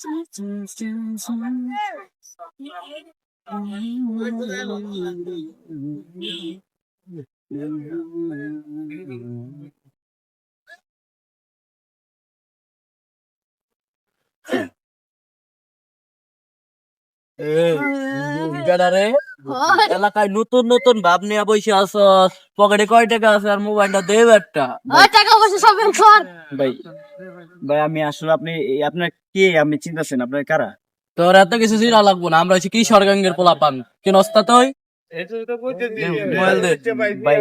在这深情的时候你你你你你你你你你你你你 এলাকায় নতুন নতুন ভাব নিয়ে বসে আছো পকেটে কয় টাকা আছে আর মোবাইলটা দেব একটা? টাকা পয়সা সব ভাই ভাই আমি আসলে আপনি আপনার কে? আপনি চিন্তাছেন? আপনার কারা? তোর এত কিছু চিনা লাগবো না আমরা হচ্ছে কি সরগাঙ্গের পোলা পান কি নস্তা তুই? মোবাইল ভাই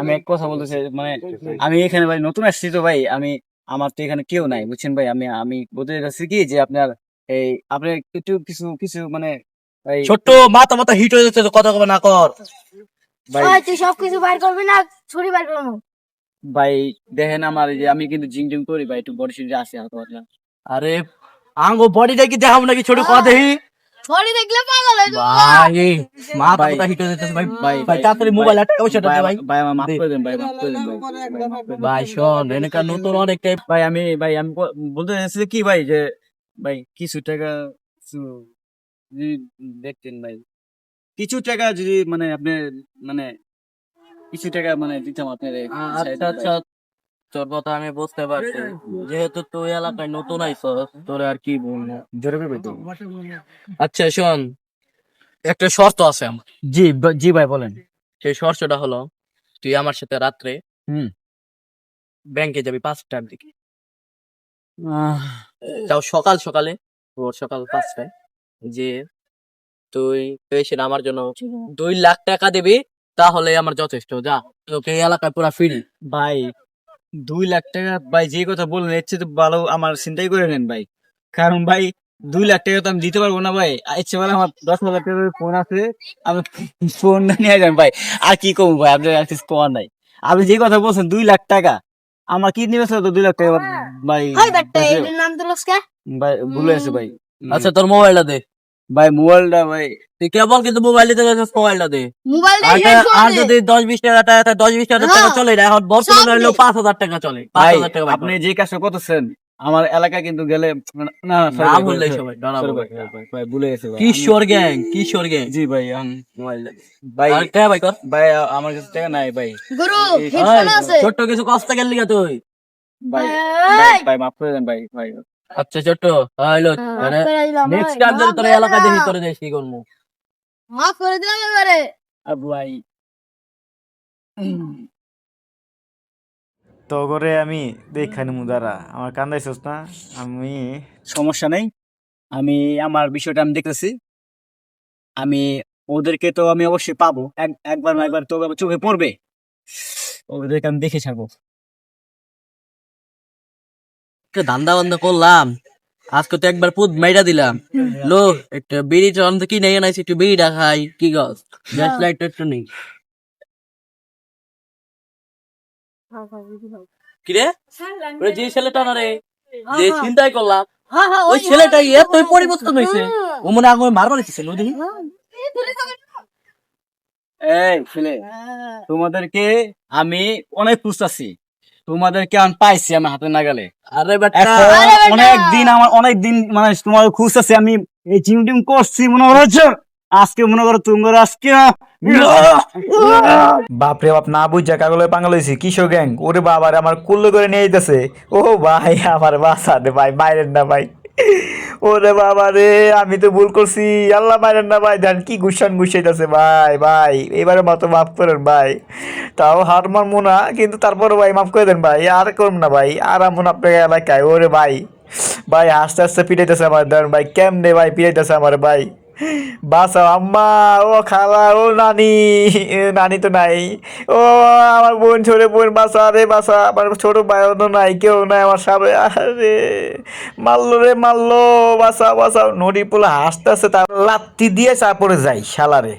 আমি এক কথা বলতেছি মানে আমি এখানে ভাই নতুন আসছি তো ভাই আমি আমার তো এখানে কেউ নাই বুঝছেন ভাই? আমি আমি বলতে চাচ্ছি কি যে আপনার এই আপনি একটু কিছু কিছু মানে ছোট্ট মাথা মাথা হিট হয়ে যাচ্ছে তো কথা কবে না কর। ভাই তুই সব কিছু বাইর করবি না ছুরি বাইর করব। ভাই দেখেন আমার যে আমি কিন্তু জিম টিম করি ভাই একটু বডি শরীরে আছে হালকা পাতলা। আরে আঙ্গো বডিটা কি দেখাবো নাকি ছোট কথা দেখি? ছড়ি দেখলে পাগল হয়ে যাব। ভাই ভাই। মাথা হিট হয়ে যাচ্ছে ভাই। ভাই, ভাই তাড়াতাড়ি মোবাইল দে ভাই ভাই। আমার মাফ করে দেন ভাই মাফ করে দেন ভাই। ভাই, শোন এনেকা নতুন অনেকটাই ভাই আমি ভাই আমি বলতে চাইছি কি ভাই যে ভাই কিছু টাকা যদি দেখতেন ভাই। কিছু টাকা যদি মানে আপনি মানে কিছু টাকা মানে দিতাম আপনার আচ্ছা আচ্ছা তোর কথা আমি বুঝতে পারছি। যেহেতু তুই এলাকায় নতুন আইছস তোর আর কি বলব? আচ্ছা শোন একটা শর্ত আছে আমার। জি জি ভাই বলেন। সেই শর্তটা হলো তুই আমার সাথে রাত্রে হুম। ব্যাংকে যাবি পাঁচটার দিকে। তাও সকাল সকালে, ভোর সকাল পাঁচটায়, যে তুই পেয়েছেন আমার জন্য। দুই লাখ টাকা দিবি, তাহলে আমার যথেষ্ট, যা। তোকে এই এলাকায় পুরা ফ্রি ভাই, দুই লাখ টাকা, ভাই, যে কথা বললেন, এর চেয়ে তো ভালো আমার চিন্তাই করে নেন, ভাই। কারণ, ভাই, দুই লাখ টাকা তো আমি দিতে পারব না, ভাই। ইচ্ছে বলে আমার দশ হাজার টাকার ফোন আছে, আমি ফোন নিয়ে যান, ভাই। আর কি করব, ভাই? আপনার আর কিছু নাই। আপনি যে কথা বলছেন, দুই লাখ টাকা আমার কি নিবে তো দুই লাখ টাকা ভাই ওই বেটা এর নাম তো লস্কা ভাই ভুলে আছে ভাই। আচ্ছা তোর মোবাইলটা দে। ভাই মোবাইলটা ভাই। তুই কেবল কিন্তু মোবাইল দিতে গেছিস মোবাইলটা দে। মোবাইল আর আর যদি দশ বিশ টাকা টাকা দশ বিশ টাকা টাকা হ্যাঁ। চলে না এখন বর্তমানে হলো। পাঁচ হাজার টাকা চলে। পাঁচ হাজার টাকা আপনি যে কাজটা করতেছেন আমার এলাকা কিন্তু গেলে না না ভাই, সবাই। ভাই, ভুলে গেছে ভাই। কিশোর গ্যাং কিশোর গ্যাং। জি ভাই আম- মোবাইল ভাই আর কে ভাই কর ভাই আমার কাছে টাকা নাই ভাই। গুরু হেডফোন আছে। ছোট্ট কিছু কষ্ট গেল লিগা তুই। ভাই ভাই। মাফ করে দেন ভাই ভাই। আচ্ছা ছোট্ট হ্যালো করে নেক্সট টাইম যদি তোর এলাকা দেখি করে দেখ কি করব? মাফ করে দিলাম এবারে। আবু ভাই। তো করে আমি দেখানি মুদারা আমার কান্দাইছস না আমি সমস্যা নেই। আমি আমার বিষয়টা আমি দেখতেছি। আমি ওদেরকে তো আমি অবশ্যই পাবো। এক- একবার না একবার তো চোখে পড়বে। ওদেরকে আমি দেখে ছাড়বো। ধান্দা বান্দা করলাম। আজকে তো একবার পুত মাইরা দিলাম। লো একটা বিড়ি তো কি নেই নাইছি একটু বিড়িটা খাই। কি গছ গ্যাস লাইট একটু নেই। কি ওরে যে ছেলেটা না রে যে চিন্তাই করলাম হ্যাঁ হ্যাঁ ওই ছেলেটা এতই পরিবর্তন হয়েছে। ও মনে আগে মারবার ইচ্ছে ছিল দেখি এই ছেলে তোমাদেরকে আমি অনেক খুঁজতেছি তোমাদেরকে আমি পাইছি আমার হাতে নাগালে। আরে অনেক দিন আমার অনেক দিন মানে তোমার খুশ খুঁজতেছি আমি এই জিম টিম করছি মনে হচ্ছে আজকে মনে করো তোমার আজকে বাপরে বাপ, না বুঝা কাগলে পাঙ্গল হয়েছি কিশোর গ্যাং? ওরে বাবার, আমার কুল্লো করে নিয়ে যেতেছে ও ভাই, আমার বাসা রে ভাই মাইরেন না ভাই। ওরে বাবা রে আমি তো ভুল করছি। আল্লাহ মাইরেন না ভাই জান কি গুসান গুসাইতেছে ভাই ভাই। এবারে মতো মাফ করেন ভাই। তাও হার মারবো না, কিন্তু তারপরে ভাই মাফ করে দেন ভাই। আর করুন না ভাই, আর আমন আপনার এলাকায়। ওরে ভাই ভাই, আস্তে আস্তে পিটাইতেছে আমার, দেন ভাই, কেমনে ভাই পিটাইতেছে আমার ভাই? বাসা আম্মা, ও খালা, ও নানি নানি তো নাই। ও, আমার বোন, ছোট বোন বাসা রে বাসা আমার ছোট ভাই তো নাই, কেউ নাই আমার সামনে। আরে, মারলো রে, মারলো। বাসা বাসা নদী পোলা হাসতে আসতে তার লাত্তি দিয়ে চা পড়ে যাই শালারে।